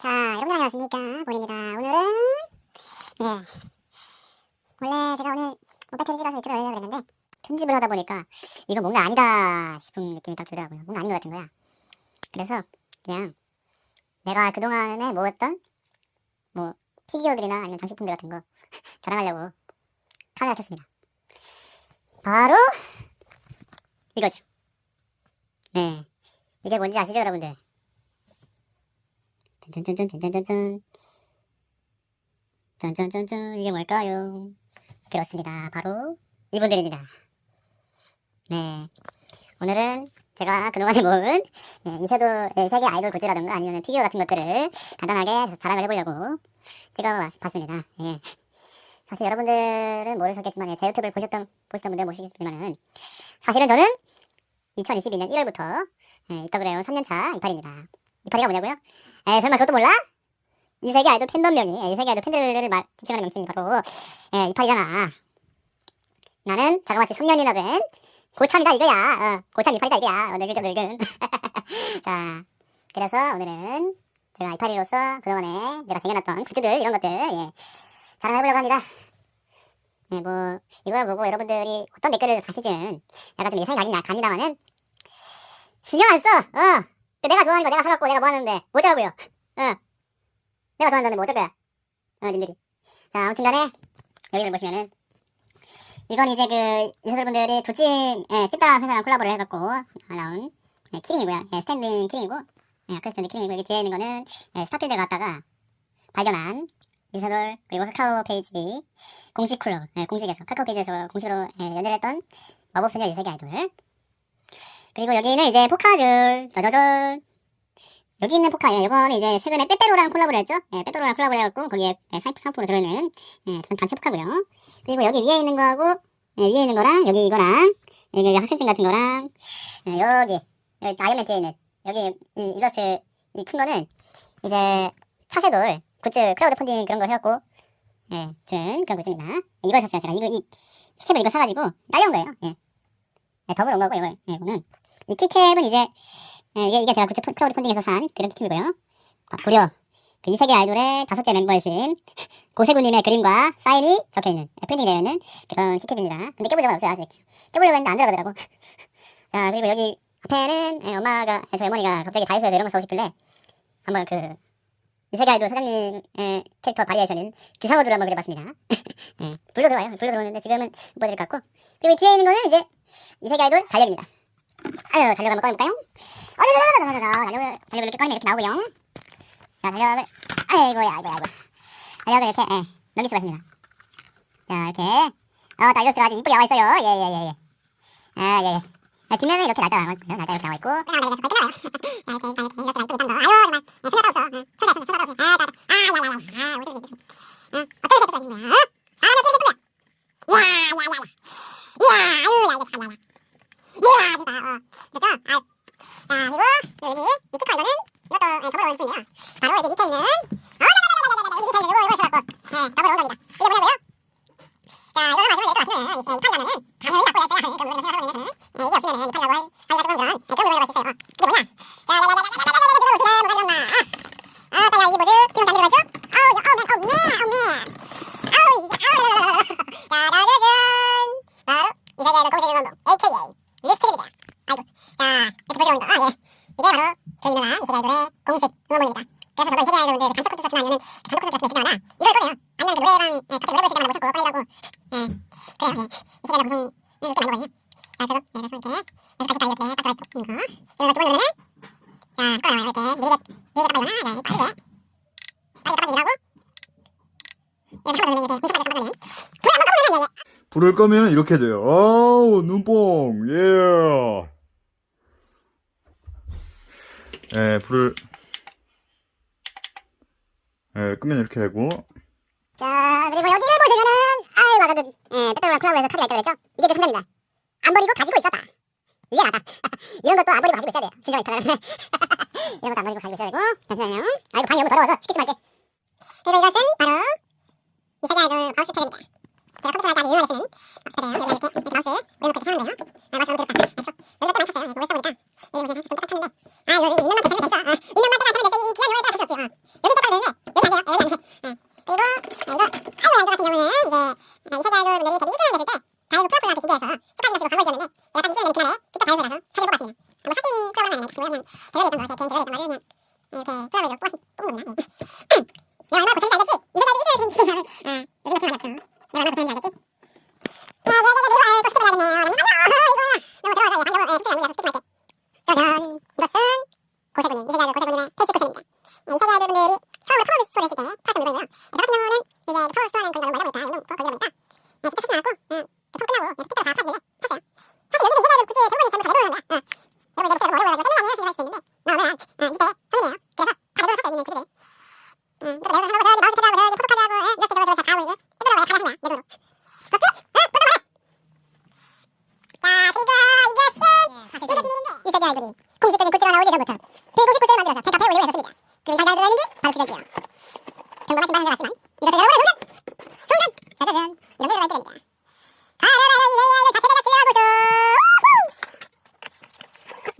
자, 여러분 안녕하십니까. 본입니다. 오늘은, 네. 원래 제가 오늘 오빠트를 찍어서 유튜브를 하려고 그랬는데, 편집을 하다 보니까, 이거 뭔가 아니다 싶은 느낌이 딱 들더라고요. 뭔가 아닌 것 같은 거야. 그래서, 그냥, 내가 그동안에 모았던, 뭐, 피규어들이나 아니면 장식품들 같은 거, 자랑하려고 카메라 켰습니다. 바로, 이거죠. 네. 이게 뭔지 아시죠, 여러분들? 짠짠짠짠짠짠짠 짠짠짠짠 이게 뭘까요? 그렇습니다. 바로 이분들입니다. 네. 오늘은 제가 그동안에 모은 예, 이세도의 세계 아이돌 굿즈라든가 아니면 피규어 같은 것들을 간단하게 자랑을 해보려고 찍어봤습니다. 예. 사실 여러분들은 모르셨겠지만 예, 제 유튜브를 보셨던 보시던 분들 모르시겠지만은 사실은 저는 2022년 1월부터 예, 그래요 3년차 이파리입니다. 이파리가 뭐냐고요? 에 설마 그것도 몰라? 이 세계 아이돌 팬덤명이 예, 이 세계 아이돌 팬들을 말, 지칭하는 명칭이 바로 예, 이파리잖아. 나는 자그마치 3년이나 된 고참이다 이거야. 어, 고참 이파리다 이거야. 어, 늙은 늙은. 자, 그래서 오늘은 제가 이파리로서 그동안에 제가 쟁여놨던 굿즈들 이런 것들 예, 자랑해보려고 합니다. 네, 뭐 이걸 보고 여러분들이 어떤 댓글을 다실지는 약간 좀 예상이 가긴 갑니다만은 신경 안 써. 어. 그 내가 좋아하는 거 내가 사갖고 내가 뭐 하는데 뭐 어쩌라고요. 어. 내가 좋아한다는데 뭐 어쩔 거야. 어, 님들이. 자, 아무튼 간에 여기를 보시면은 이건 이제 그 유저분들이 두찜 예, 찜닭 회사랑 콜라보를 해갖고 나온 예, 키링이고요. 예, 스탠딩 키링이고 예, 아크 스탠딩 키링이고 여기 뒤에 있는 거는 예, 스타필드 갔다가 발견한 이사돌 그리고 카카오 페이지 공식 클럽 예, 공식에서 카카오 페이지에서 공식으로 예, 연재했던 마법소녀 이세계 아이돌 그리고 여기는 이제 포카들 짜자잔 여기 있는 포카 예, 이거는 이제 최근에 빼빼로랑 콜라보를 했죠? 예, 빼빼로랑 콜라보를 해갖고 거기에 예, 상- 상품으로 들어있는 예, 단- 단체 포카고요. 그리고 여기 위에 있는 거하고 예, 위에 있는 거랑 여기 이거랑 여기 학생증 같은 거랑 예, 여기 여기 아이언맨 뒤에 있는 여기 이 일러스트 이 큰 거는 이제 차세돌 굿즈 크라우드 펀딩 그런 걸 해갖고 예, 준 그런 굿즈입니다. 이걸 샀어요 제가. 이거 이 키캡을 이거 사가지고 딸려온 거예요 예. 예, 더블 온 거고 이거 예, 이거는 이 키캡은 이제 예, 이게, 이게 제가 굿즈 펀- 크라우드 펀딩에서 산 그런 키캡이고요. 아, 무려. 그 이세계 아이돌의 다섯째 멤버이신 고세구님의 그림과 사인이 적혀있는 예, 프린팅이 되어 있는 그런 키캡입니다. 근데 껴본 적은 없어요 아직. 껴보려고 했는데 안 들어가더라고. 자 그리고 여기 앞에는 예, 엄마가 예, 저희 어머니가 갑자기 다이소에서 이런 거 사고 싶길래 한번 그 이세계 아이돌 사장님의 캐릭터 바리에이션인 기사워드를 한번 그려봤습니다. 예, 불도 들어와요. 불도 들어오는데 지금은 못 보여드릴 것 같고. 그리고 뒤에 있는 거는 이제 이세계 아이돌 달력입니다 아유 달력 한번 꺼내볼까요? 어르르르르르르 달력을 달력을 이렇게 꺼내면 이렇게 나오고요. 자 달력을 아이고야 아이고야 아이고. 달력을 이렇게 예, 넘길 수가 있습니다. 자 이렇게. 어 달력스가 아주 이쁘게 나와 있어요. 예예예예. 아예예. 자, 뒷면은 이렇게 날짜가 나와 있고요 날짜 이렇게 나와 있고. 아 날짜 이렇게 끝나요 자 이렇게 이렇게 이렇게 이렇게 있던 거. 아유 정말. 생각도 없어. 찾아왔어 찾아왔어. 아야야야 아 어떻게 이렇게 어 어떻게 이렇게 써있는 거야 아 어떻게 이렇게 뿌려 야야야 야 아유 야 이거 다 야야 이야 좋다 어 됐죠 아 자, 그리고 여기 이 스티커 이거는 이것도 예, 더블 원품이에요. 바로 여기 밑에 있는 예, 그래요. 예. 이세계 아이돌 방송을 이렇게 만들거든요. 자, 그래서 예, 그래서 이렇게 여기까지 다 이렇게 딱 들어있고 이거 이거 두 번째 노래는 자, 꺼내요. 이렇게 미리게 미리게 빨리 일어나. 자, 빠르게 빨리 빨리 일하고 이렇게 한번 더 이렇게 공식하게 한번 더 불안 못 꺼내는 얘기. 불을 끄면 이렇게 돼요. 아우 눈뽕 예. 예 불을 예 끄면 이렇게 되고 자, 그리고 여기를 보시면은, 아유, 아까 그, 예, 빼빼로랑 콜라보에서 카드가 있다고 그랬죠? 이게 그 순간입니다. 안 버리고 가지고 있었다. 이게 나다. 이런 것도 안 버리고 가지고 있어야 돼요. 진정한 이탈은. 이런 것도 안 버리고 가지고 있어야 되고, 잠시만요. 아이고, 방이 너무 더러워서 스킵 좀 할게. 그리고 이것은 바로, 이 세계 아이돌 마우스 패드입니다. 제가 컴퓨터를 아주 유용하게 쓰는 마우스 패드예요. 이렇게, 이렇게 마우스, 우리 그렇게 사는데요. 아, 마우스 너무 더럽다. 그래서, 여기다 때 많이 쳤어요. 이거 왜 써보니까. 여기. 좀 똑같았는데. 아, 이거 1년만 더 살면 됐어. 아, 1년만 때가 안 살면 됐어. 이 귀한 영화에 때가 살수 없지. 어. 여기 그리고 자, 이거 아이브 아이브 같은 경우는 이제 이세계 아이돌 분들이 데뷔 1주년 됐을 때 다이브 프로필 앞에 기계에서 축하 신경 쓰고 광고 있었는데 제가 딱 2주년 된 그날에 직접 다이브를 가서 사진 뽑았습니다. 뭐 사진 프로그램 아니라 그냥 제가 했던 거 제 개인 제가 했던 거를 그냥 이렇게 프로그램으로 뽑은 겁니다 내가 얼마나 고생인지 알겠지? 이세계 아이돌 1주년 기계에서 아 요즘 같은 말이 없어 내가 얼마나 고생인지 알겠지? 이것은 고세군인 이세계 고세군인의 페이스 코스입니다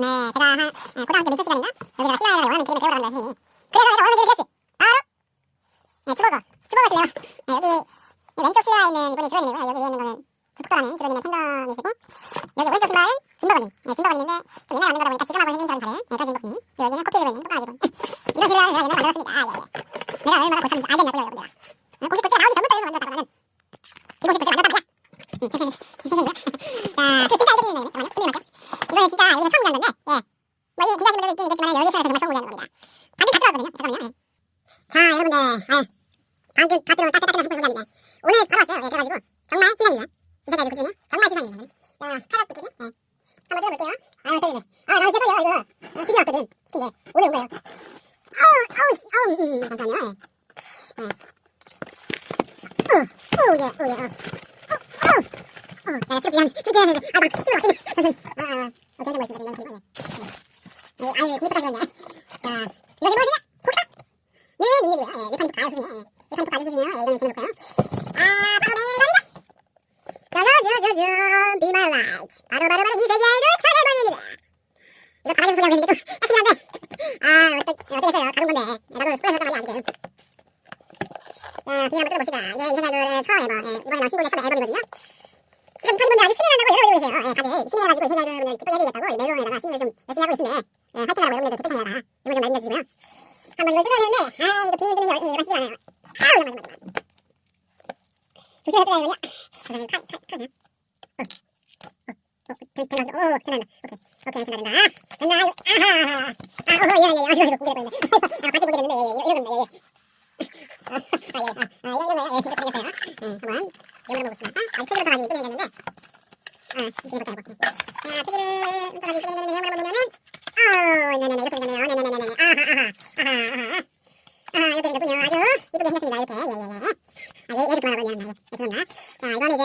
네, 제가 한 아, 고등학교 밑에 시간인가? 여기다가 신라이라고 하는 그림을 배우러 간다 했으니 그래서 내가 어느 그림을 그렸지? 바로? 네, 주버거 주버거 실래요. 네, 여기 왼쪽 실라에 있는 이분이 주로님이고요. 여기 위에 있는 거는 주폭도라는 주로님의 팬덤이시고 여기 오른쪽 신발은 진버거님. 네, 진버거님인데 좀 옛날에 만든 거다 보니까 지금 하고 생긴 다른 네, 그런 진버거님. 그리고 여기는 코끼리로 있는 똑같아지고 이런 실라를 제가 옛날에 만들었습니다. 아, 예, 예. 내가 얼마나 고쳤는지 알겠냐고요 여러분들 네, 공식 굿즈가 나오기 전부터 이거 만들었다고 나는 비공식 굿즈를 만들었답니다 음, 선생님이요 자, 그 진짜 알고 있는 거예요 잠깐만요 이거는 진짜 우리가 처음 구한 건데 예. 뭐이 공개하신 분들도 있긴 있겠지만 여기 시간에서 정말 처음 공개하는 겁니다. 방금 다 들어왔거든요. 잠깐만요. 예. 자 여러분들 아유 방금 다 들어온 공개합니다. 오늘 바로 왔어요. 예, 그래가지고 정말 신상입니다. 이 아주 그중에 정말 신상입니다. 자 카라트군요. 예. 한번 뜯어볼게요. 아유 떨리네. 아나 진짜 떨려 이거. 어, 드디어 왔거든. 시킨 게 오늘 온 거예요. 아우 아우 씨 아우 음, 음, 잠시만요. 예. 예. 어, 어, 예, 어, 예, 어. 어, 어. 어, 네, 출기한, 출기하는데, 아, 막, 찍어 왔더니, 잠시만요. 아, 아, 아, 개인정보 있습니다. 지금 이건 그리고, 예. 어, 아유, 왔네. 자, 이거 뭐지냐? 포카? 네, 능력이고요. 예, 이판도 가요, 수준이에요. 예, 이판도 가요, 수준이에요. 예, 이거는 재미볼까요? 아, 바로 메일입니다. 짜자자자잔, be my light. 바로, 바로, 바로, 이 세계를 찾아버립니다. 이거 가만히 소리 하고 있는 게 좀, 딱히 한데. 아, 어떡, 어떡했어요. 가는 건데. 예, 나도 뿌려서 말이야, 아직은. 자, 그냥 한번 뜯어봅시다. 이게 이 세계의 첫 앨범, 예, 이번에 나온 신곡의 첫 앨범이거든요. 지금 이판이 분들 아주 스밍한다고 여러 올리고 계세요. 예, 다들 스밍해가지고 이 세계 분들 기쁘게 해드리겠다고 멜론에다가 스밍을 좀 열심히 하고 계신데 예, 화이팅하라고 여러분들 댓글창에다가 이거 좀 남겨주시고요. 한번 이걸 뜯어내는데 아 이거 비닐 뜯는 게 이거 쉽지 않아요. 아 오랜만에 오랜만에. 어, 어, 어. 아, 어, 예, 예, 아. 아, 예, 예, 예, 예. 아, 아, 예, 아, 아, 예. 예. 아, 아, 이렇게 해볼까, 해볼까. 자, 표지를 가지고 이쁘게 생겼는데, 한번 보면은, 아, 네네네, 이렇게 생겼네요. 네네네네. 아하, 아하, 아하, 아하. 아하, 이렇게 생겼군요. 아주 이쁘게 생겼습니다. 이렇게, 예, 예, 예. 아, 예, 예습 그만하고 있네요. 예, 죄송합니다. 자, 이거는 이제,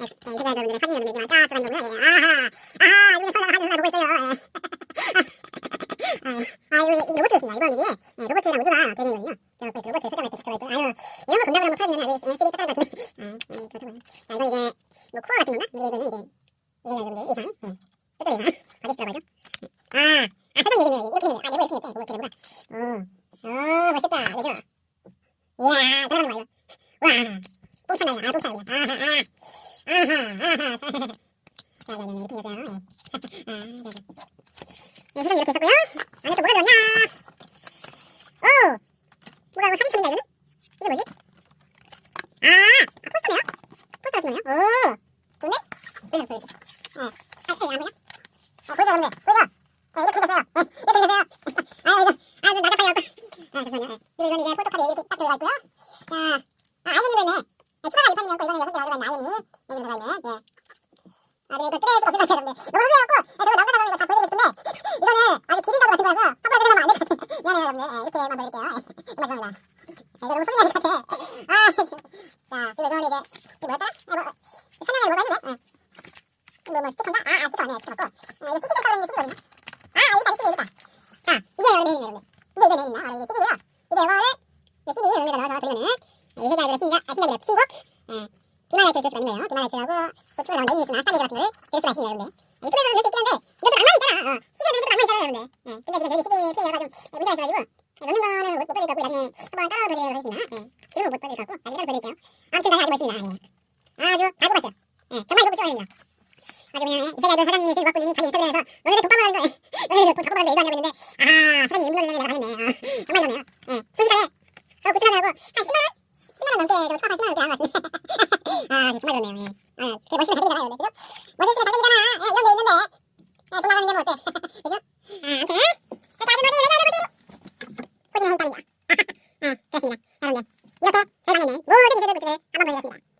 예, 세계 여러분들의 사진 여러분들이지만 쫙 들어간 거고요. 예, 아하, 아하, 이거 사자가 하는 보고 있어요. 예. 아, 아, 이거, 이거 로봇이었습니다. 이번 위에, 예, 로봇이랑 우주가 붙여있고, 아유, 이런 거 금방으로 한번 풀어주면 아주 쓰리 딱 같은데. 아, 예. 자, 이건 이제, 뭐, 코어 같은 건가? 이거는 이제, 여러분들 이상, 예, 저쪽 이상, 어디시더라고 하죠? 아, 아, 설정 이름이 이렇게 생겼네. 아, 내가 이렇게 생겼대. 로봇 되구나. 어, 어, 멋있다. 그죠? 이야, 들어가는 거 이거. 와, 뽕차나요. 아, 뽕차요. 그냥. 아하, 아하, 아하, 아하. 자, 자, 자, 이렇게 생겼어요. 예. 아, 자, 자. 네, 사진 이렇게 했었고요. 안에 또 뭐가 들었냐? 오! 뭐가 이거 사진첩인가 이거는? 이게 뭐지? 아! 아 포스터네요? 포스터 같은 거네요? 오! 좋네? 그래서 보여줘. 어. 아, 아, 안 보여? 어, 여러분들? 보이죠? 네, 이렇게 생겼어요. 자, 그리고 이거는 이제, 뭐였더라? 아, 뭐, 설명에 뭐가 있는데? 네. 뭐, 뭐, 스티커인가? 아, 아, 스티커, 네, 스티커 고 아, 이거 CD 있는 CD거든요. 아, 여기다, 이 CD 여기다. 자, 이게 여기 메인이네, 여러분들. 이게 이게 메인이나, 바로 이게 CD고요. 이제 이거를, 이 CD 여기다 넣어서 들으면은, 이 세계아이들의 신작, 아, 신작이래, 신곡. 예. 수가 있는 거예요. 비마라이트하고 고추가 나온 메인 뉴스나 스타디그 같은 거를 들 수가 있습니다, 여러분들. 유튜브에서 들을 수 있긴 한데 이것도 낭만이 있잖아. 어. 들으니까 낭만이 있잖아, 여러분들. 예. 근데 지금 저희 CD 플레이어가 좀 문제가 있어가지고 아, 사장님 일분 걸리려면 내가 가겠네. 정말 이러네요. 예. 순식간에, 어, 굿즈하느라고 한 10만원? 10만원 넘게, 저 초밥 한 10만원 넘게 나온 것 같은데. 아, 정말 이러네요. 예. 아, 멋있는 가격이잖아요, 그죠? 멋있는 가격이잖아. 예, 이런 게 있는데. 예, 돈 나가는 게뭐 어때. 그죠? 아, 아무튼. 그러니까 아주머니, 여자아버지. 호진이 하니까입니다. 아, 그렇습니다. 여러분들. 이렇게 저희 방에 모든 기술들 굿즈를 한번 보여드렸습니다.